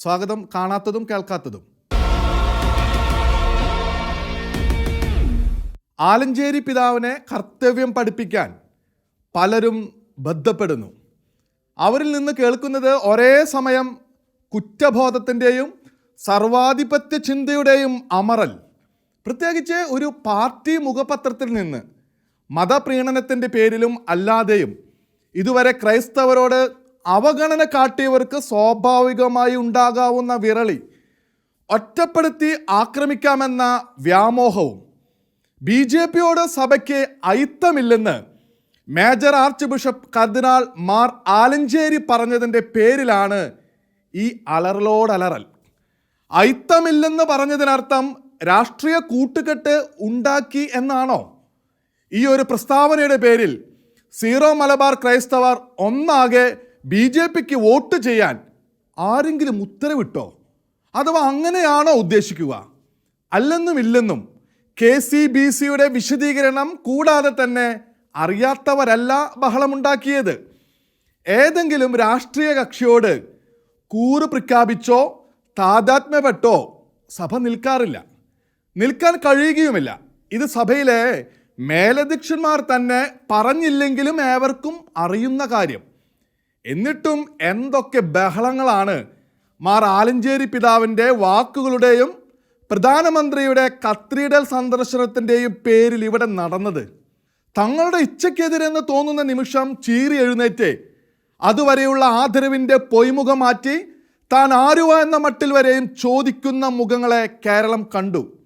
സ്വാഗതം കാണാത്തതും കേൾക്കാത്തതും. ആലഞ്ചേരി പിതാവിനെ കർത്തവ്യം പഠിപ്പിക്കാൻ പലരും ബന്ധപ്പെടുന്നു അവരിൽ നിന്ന് കേൾക്കുന്നത് ഒരേ സമയം കുറ്റബോധത്തിന്റെയും സർവാധിപത്യ ചിന്തയുടെയും അമറൽ. പ്രത്യേകിച്ച് ഒരു പാർട്ടി മുഖപത്രത്തിൽ നിന്ന് മതപ്രീണനത്തിന്റെ പേരിലും അല്ലാതെയും ഇതുവരെ ക്രൈസ്തവരോട് അവഗണന കാട്ടിയവർക്ക് സ്വാഭാവികമായി ഉണ്ടാകാവുന്ന വിരളി ഒറ്റപ്പെടുത്തി ആക്രമിക്കാമെന്ന വ്യാമോഹവും ബി ജെ പിയോട് സഭയ്ക്ക് അയിത്തമില്ലെന്ന് മേജർ ആർച്ച് ബിഷപ്പ് കർദിനാൾ മാർ ആലഞ്ചേരി പറഞ്ഞതിന്റെ പേരിലാണ് ഈ അലറലോടലറൽ. അയിത്തമില്ലെന്ന് പറഞ്ഞതിനർത്ഥം രാഷ്ട്രീയ കൂട്ടുകെട്ട് ഉണ്ടാക്കി എന്നാണോ? ഈ ഒരു പ്രസ്താവനയുടെ പേരിൽ സീറോ മലബാർ ക്രൈസ്തവർ ഒന്നാകെ ബി ജെ പിക്ക് വോട്ട് ചെയ്യാൻ ആരെങ്കിലും ഉത്തരവിട്ടോ? അഥവാ അങ്ങനെയാണോ ഉദ്ദേശിക്കുക? അല്ലെന്നും ഇല്ലെന്നും കെ സി ബി സിയുടെ വിശദീകരണം കൂടാതെ തന്നെ അറിയാത്തവരല്ല ബഹളമുണ്ടാക്കിയത്. ഏതെങ്കിലും രാഷ്ട്രീയ കക്ഷിയോട് കൂറ് പ്രഖ്യാപിച്ചോ താതാത്മ്യപ്പെട്ടോ സഭ നിൽക്കാറില്ല. നിൽക്കാൻ കഴിയുകയുമില്ല. ഇത് സഭയിലെ മേലധ്യക്ഷന്മാർ തന്നെ പറഞ്ഞില്ലെങ്കിലും ഏവർക്കും അറിയുന്ന കാര്യം. എന്നിട്ടും എന്തൊക്കെ ബഹളങ്ങളാണ്? മാർ ആലഞ്ചേരി പിതാവിന്റെ വാക്കുകളുടെയും പ്രധാനമന്ത്രിയുടെ കത്രീഡൽ സന്ദർശനത്തിന്റെയും പേരിൽ ഇവിടെ നടന്നത്. തങ്ങളുടെ ഇച്ഛയ്ക്കെതിരെന്ന് തോന്നുന്ന നിമിഷം ചീറി എഴുന്നേറ്റ് അതുവരെയുള്ള ആദരവിന്റെ പൊയ്മുഖം മാറ്റി താൻ ആരുവ എന്ന മട്ടിൽ വരെയും ചോദിക്കുന്ന മുഖങ്ങളെ കേരളം കണ്ടു.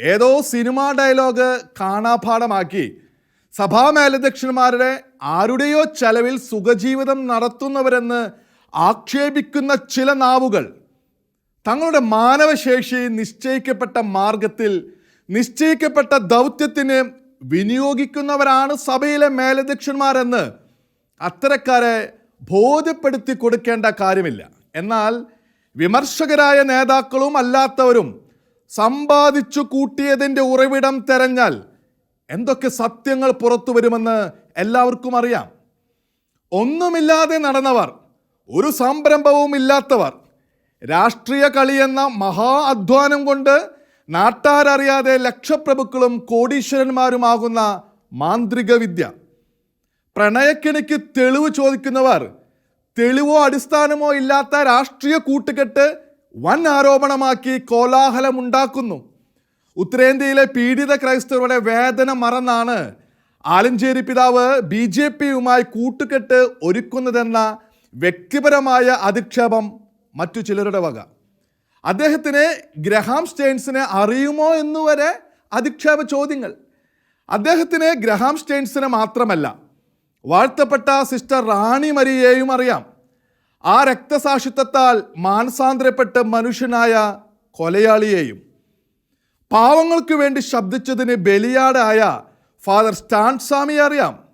ഏതോ സിനിമാ ഡയലോഗ് കാണാപാഠമാക്കി. സഭാ മേലധ്യക്ഷന്മാരുടെ ആരുടെയോ ചെലവിൽ സുഖജീവിതം നടത്തുന്നവരെന്ന് ആക്ഷേപിക്കുന്ന ചില നാവുകൾ തങ്ങളുടെ മാനവശേഷി നിശ്ചയിക്കപ്പെട്ട മാർഗത്തിൽ നിശ്ചയിക്കപ്പെട്ട ദൗത്യത്തിന് വിനിയോഗിക്കുന്നവരാണ് സഭയിലെ മേലധ്യക്ഷന്മാരെന്ന് അത്തരക്കാരെ ബോധ്യപ്പെടുത്തി കൊടുക്കേണ്ട കാര്യമില്ല. എന്നാൽ വിമർശകരായ നേതാക്കളും അല്ലാത്തവരും സമ്പാദിച്ചു കൂട്ടിയതിന്റെ ഉറവിടം തെരഞ്ഞാൽ എന്തൊക്കെ സത്യങ്ങൾ പുറത്തു വരുമെന്ന് എല്ലാവർക്കും അറിയാം. ഒന്നുമില്ലാതെ നടന്നവർ ഒരു സംരംഭവും ഇല്ലാത്തവർ രാഷ്ട്രീയ കളി എന്ന മഹാ അധ്വാനം കൊണ്ട് നാട്ടാരറിയാതെ ലക്ഷപ്രഭുക്കളും കോടീശ്വരന്മാരുമാകുന്ന മാന്ത്രിക വിദ്യ. പ്രണയക്കിണിക്ക് തെളിവ് ചോദിക്കുന്നവർ തെളിവോ അടിസ്ഥാനമോ ഇല്ലാത്ത രാഷ്ട്രീയ കൂട്ടുകെട്ട് വൻ ആരോപണമാക്കി കോലാഹലമുണ്ടാക്കുന്നു. ഉത്തരേന്ത്യയിലെ പീഡിത ക്രൈസ്തവരുടെ വേദന മറന്നാണ് ആലഞ്ചേരി പിതാവ് ബി ജെ പിയുമായി കൂട്ടുകെട്ട് ഒരുക്കുന്നതെന്ന വ്യക്തിപരമായ അധിക്ഷേപം മറ്റു ചിലരുടെ വക. അദ്ദേഹത്തിന് ഗ്രഹാം സ്റ്റെയിൻസിനെ അറിയുമോ എന്നുവരെ അധിക്ഷേപ ചോദ്യങ്ങൾ. അദ്ദേഹത്തിന് ഗ്രഹാം സ്റ്റെയിൻസിനെ മാത്രമല്ല വാഴ്ത്തപ്പെട്ട സിസ്റ്റർ റാണി മരിയെയും അറിയാം. ആ രക്തസാക്ഷിത്വത്താൽ മാനസാന്തരപ്പെട്ട മനുഷ്യനായ കൊലയാളിയെയും. പാവങ്ങൾക്ക് വേണ്ടി ശബ്ദിച്ചതിന് ബലിയാടായ ഫാദർ സ്റ്റാൻ സ്വാമിയെ അറിയാം.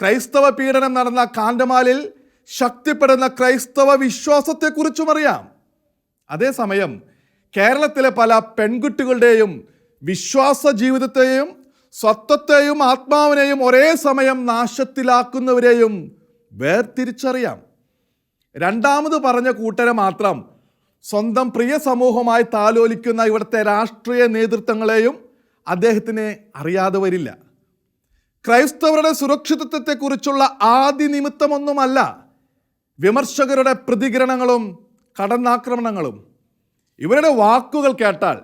ക്രൈസ്തവ പീഡനം നടന്ന കാന്തമാലിൽ ശക്തിപ്പെടുന്ന ക്രൈസ്തവ വിശ്വാസത്തെക്കുറിച്ചും അറിയാം. അതേസമയം കേരളത്തിലെ പല പെൺകുട്ടികളുടെയും വിശ്വാസ ജീവിതത്തെയും സ്വത്വത്തെയും ആത്മാവിനെയും ഒരേ സമയം നാശത്തിലാക്കുന്നവരെയും വേർതിരിച്ചറിയാം. രണ്ടാമത് പറഞ്ഞ കൂട്ടരെ മാത്രം സ്വന്തം പ്രിയ സമൂഹമായി താലോലിക്കുന്ന ഇവിടുത്തെ രാഷ്ട്രീയ നേതൃത്വങ്ങളെയും അദ്ദേഹത്തിന് അറിയാതെ വരില്ല. ക്രൈസ്തവരുടെ സുരക്ഷിതത്വത്തെക്കുറിച്ചുള്ള ആദ്യ നിമിത്തമൊന്നുമല്ല വിമർശകരുടെ പ്രതികരണങ്ങളും കടന്നാക്രമണങ്ങളും. ഇവരുടെ വാക്കുകൾ കേട്ടാൽ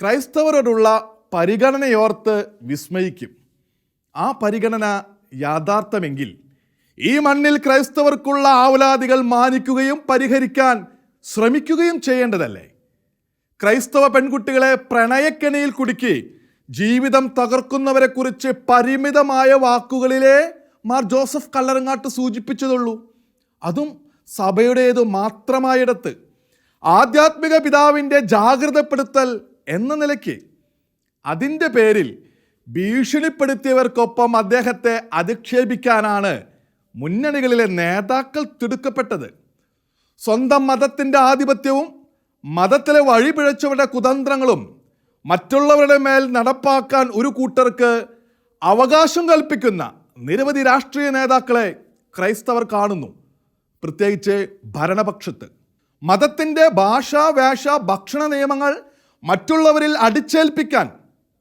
ക്രൈസ്തവരോടുള്ള പരിഗണനയോർത്ത് വിസ്മയിക്കും. ആ പരിഗണന യാഥാർത്ഥ്യമെങ്കിൽ ഈ മണ്ണിൽ ക്രൈസ്തവർക്കുള്ള ആവലാദികൾ മാനിക്കുകയും പരിഹരിക്കാൻ ശ്രമിക്കുകയും ചെയ്യേണ്ടതല്ലേ? ക്രൈസ്തവ പെൺകുട്ടികളെ പ്രണയക്കെണിയിൽ കുടുക്കി ജീവിതം തകർക്കുന്നവരെ കുറിച്ച് പരിമിതമായ വാക്കുകളിലെ മാർ ജോസഫ് കല്ലറങ്ങാട്ട് സൂചിപ്പിച്ചതുള്ളൂ. അതും സഭയുടേതു മാത്രമായിടത്ത്. ആധ്യാത്മിക പിതാവിന്റെ ജാഗ്രതപ്പെടുത്തൽ എന്ന നിലയ്ക്ക്. അതിന്റെ പേരിൽ ഭീഷണിപ്പെടുത്തിയവർക്കൊപ്പം അദ്ദേഹത്തെ അധിക്ഷേപിക്കാനാണ് മുന്നണികളിലെ നേതാക്കൾ തിടുക്കപ്പെട്ടത്. സ്വന്തം മതത്തിന്റെ ആധിപത്യവും മതത്തിലെ വഴിപിഴച്ചവരുടെ കുതന്ത്രങ്ങളും മറ്റുള്ളവരുടെ മേൽ നടപ്പാക്കാൻ ഒരു കൂട്ടർക്ക് അവകാശം കൽപ്പിക്കുന്ന നിരവധി രാഷ്ട്രീയ നേതാക്കളെ ക്രൈസ്തവർ കാണുന്നു പ്രത്യേകിച്ച് ഭരണപക്ഷത്ത്. മതത്തിന്റെ ഭാഷ വേഷ ഭക്ഷണ നിയമങ്ങൾ മറ്റുള്ളവരിൽ അടിച്ചേൽപ്പിക്കാൻ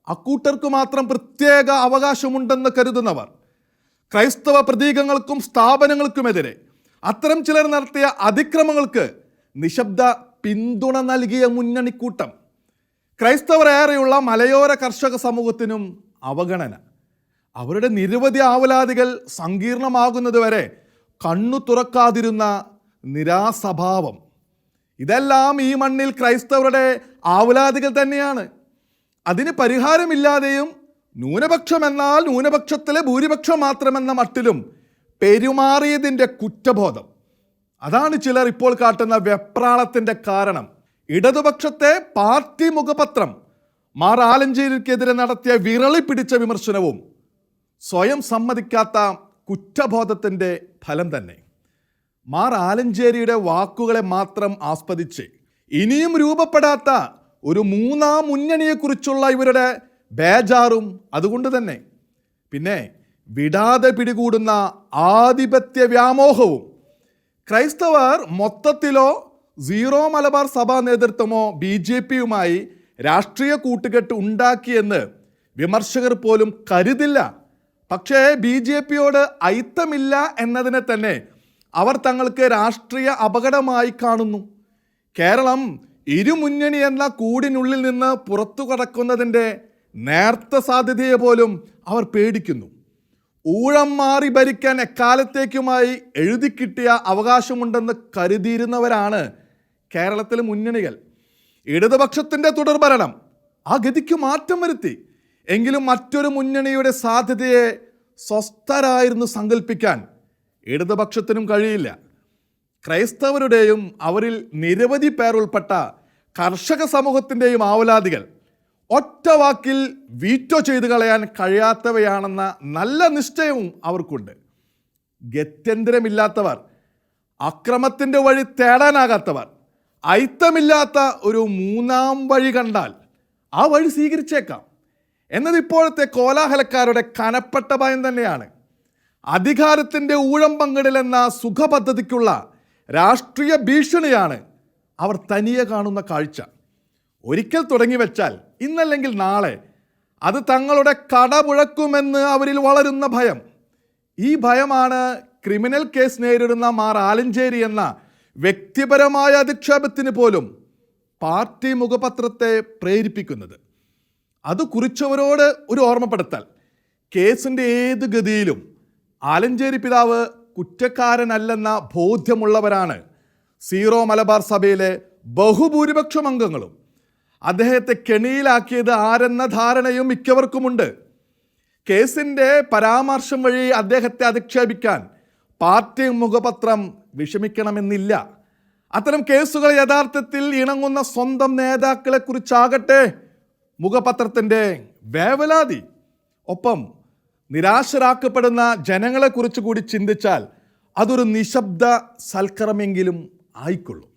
അക്കൂട്ടർക്ക് മാത്രം പ്രത്യേക അവകാശമുണ്ടെന്ന് കരുതുന്നവർ ക്രൈസ്തവ പ്രതീകങ്ങൾക്കും സ്ഥാപനങ്ങൾക്കുമെതിരെ അത്തരം ചിലർ നടത്തിയ അതിക്രമങ്ങൾക്ക് നിശബ്ദ പിന്തുണ നൽകിയ മുന്നണിക്കൂട്ടം. ക്രൈസ്തവർ ഏറെയുള്ള മലയോര കർഷക സമൂഹത്തിനും അവഗണന. അവരുടെ നിരവധി ആവലാതികൾ സങ്കീർണമാകുന്നതുവരെ കണ്ണു തുറക്കാതിരുന്ന നിരാസഭാവം. ഇതെല്ലാം ഈ മണ്ണിൽ ക്രൈസ്തവരുടെ ആവലാതികൾ തന്നെയാണ്. അതിന് പരിഹാരമില്ലാതെയും ന്യൂനപക്ഷം എന്നാൽ ന്യൂനപക്ഷത്തിലെ ഭൂരിപക്ഷം മാത്രമെന്ന മട്ടിലും പെരുമാറിയതിന്റെ കുറ്റബോധം. അതാണ് ചിലർ ഇപ്പോൾ കാട്ടുന്ന വെപ്രാളത്തിന്റെ കാരണം. ഇടതുപക്ഷത്തെ പാർട്ടി മുഖപത്രം മാർ ആലഞ്ചേരിക്കെതിരെ നടത്തിയ വിരളി പിടിച്ച വിമർശനവും സ്വയം സമ്മതിക്കാത്ത കുറ്റബോധത്തിന്റെ ഫലം തന്നെ. മാർ ആലഞ്ചേരിയുടെ വാക്കുകളെ മാത്രം ആസ്പദിച്ച് ഇനിയും രൂപപ്പെടാത്ത ഒരു മൂന്നാം മുന്നണിയെക്കുറിച്ചുള്ള ഇവരുടെ ബേജാറും അതുകൊണ്ട് തന്നെ. പിന്നെ വിടാതെ പിടികൂടുന്ന ആധിപത്യ വ്യാമോഹവും ക്രൈസ്തവർ മൊത്തത്തിലോ സീറോ മലബാർ സഭാ നേതൃത്വമോ ബി ജെ പിയുമായി രാഷ്ട്രീയ കൂട്ടുകെട്ട് ഉണ്ടാക്കിയെന്ന് വിമർശകർ പോലും കരുതില്ല. പക്ഷേ ബി ജെ പിയോട് ഐത്തമില്ല എന്നതിനെ തന്നെ അവർ തങ്ങൾക്ക് രാഷ്ട്രീയ അപകടമായി കാണുന്നു. കേരളം ഇരുമുന്നണി എന്ന കൂടിനുള്ളിൽ നിന്ന് പുറത്തു കടക്കുന്നതിന്റെ നേർത്ത സാധ്യതയെ പോലും അവർ പേടിക്കുന്നു. ഊഴം മാറി ഭരിക്കാൻ എക്കാലത്തേക്കുമായി എഴുതി കിട്ടിയ അവകാശമുണ്ടെന്ന് കരുതിയിരുന്നവരാണ് കേരളത്തിലെ മുന്നണികൾ. ഇടതുപക്ഷത്തിന്റെ തുടർഭരണം ആ ഗതിക്ക് മാറ്റം വരുത്തി. എങ്കിലും മറ്റൊരു മുന്നണിയുടെ സാധ്യതയെ സ്വസ്ഥരായിരുന്നു സങ്കല്പിക്കാൻ ഇടതുപക്ഷത്തിനും കഴിയില്ല. ക്രൈസ്തവരുടെയും അവരിൽ നിരവധി പേർ ഉൾപ്പെട്ട കർഷക സമൂഹത്തിന്റെയും ആവലാതികൾ. ഒറ്റ വാക്കിൽ വീറ്റോ ചെയ്തു കളയാൻ കഴിയാത്തവയാണെന്ന നല്ല നിശ്ചയവും അവർക്കുണ്ട്. ഗത്യന്തരമില്ലാത്തവർ അക്രമത്തിന്റെ വഴി തേടാനാകാത്തവർ ഐത്തമില്ലാത്ത ഒരു മൂന്നാം വഴി കണ്ടാൽ ആ വഴി സ്വീകരിച്ചേക്കാം. എന്നത് ഇപ്പോഴത്തെ കോലാഹലക്കാരുടെ കനപ്പെട്ട ഭയം തന്നെയാണ്. അധികാരത്തിന്റെ ഊഴം പങ്കിടലെന്ന സുഖപദ്ധതിക്കുള്ള രാഷ്ട്രീയ ഭീഷണിയാണ് അവർ തനിയെ കാണുന്ന കാഴ്ച. ഒരിക്കൽ തുടങ്ങി വെച്ചാൽ ഇന്നല്ലെങ്കിൽ നാളെ അത് തങ്ങളുടെ കടമുഴക്കുമെന്ന് അവരിൽ വളരുന്ന ഭയം. ഈ ഭയമാണ് ക്രിമിനൽ കേസ് നേരിടുന്ന മാർ ആലഞ്ചേരി എന്ന വ്യക്തിപരമായ അധിക്ഷേപത്തിന് പോലും പാർട്ടി മുഖപത്രത്തെ പ്രേരിപ്പിക്കുന്നത്. അത് കുറിച്ചവരോട് ഒരു ഓർമ്മപ്പെടുത്തൽ. കേസിന്റെ ഏത് ഗതിയിലും ആലഞ്ചേരി പിതാവ് കുറ്റക്കാരനല്ലെന്ന ബോധ്യമുള്ളവരാണ് സീറോ മലബാർ സഭയിലെ ബഹുഭൂരിപക്ഷം അംഗങ്ങളും അദ്ദേഹത്തെ കെണിയിലാക്കിയത് ആരെന്ന ധാരണയും മിക്കവർക്കുമുണ്ട്. കേസിന്റെ പരാമർശം വഴി അദ്ദേഹത്തെ അധിക്ഷേപിക്കാൻ പാർട്ടി മുഖപത്രം വിഷമിക്കണമെന്നില്ല. അത്തരം കേസുകൾ യഥാർത്ഥത്തിൽ ഇണങ്ങുന്ന സ്വന്തം നേതാക്കളെ കുറിച്ചാകട്ടെ മുഖപത്രത്തിന്റെ വേവലാതി. ഒപ്പം നിരാശരാക്കപ്പെടുന്ന ജനങ്ങളെക്കുറിച്ച് കൂടി ചിന്തിച്ചാൽ അതൊരു നിശബ്ദ സൽക്കരമെങ്കിലും ആയിക്കൊള്ളും.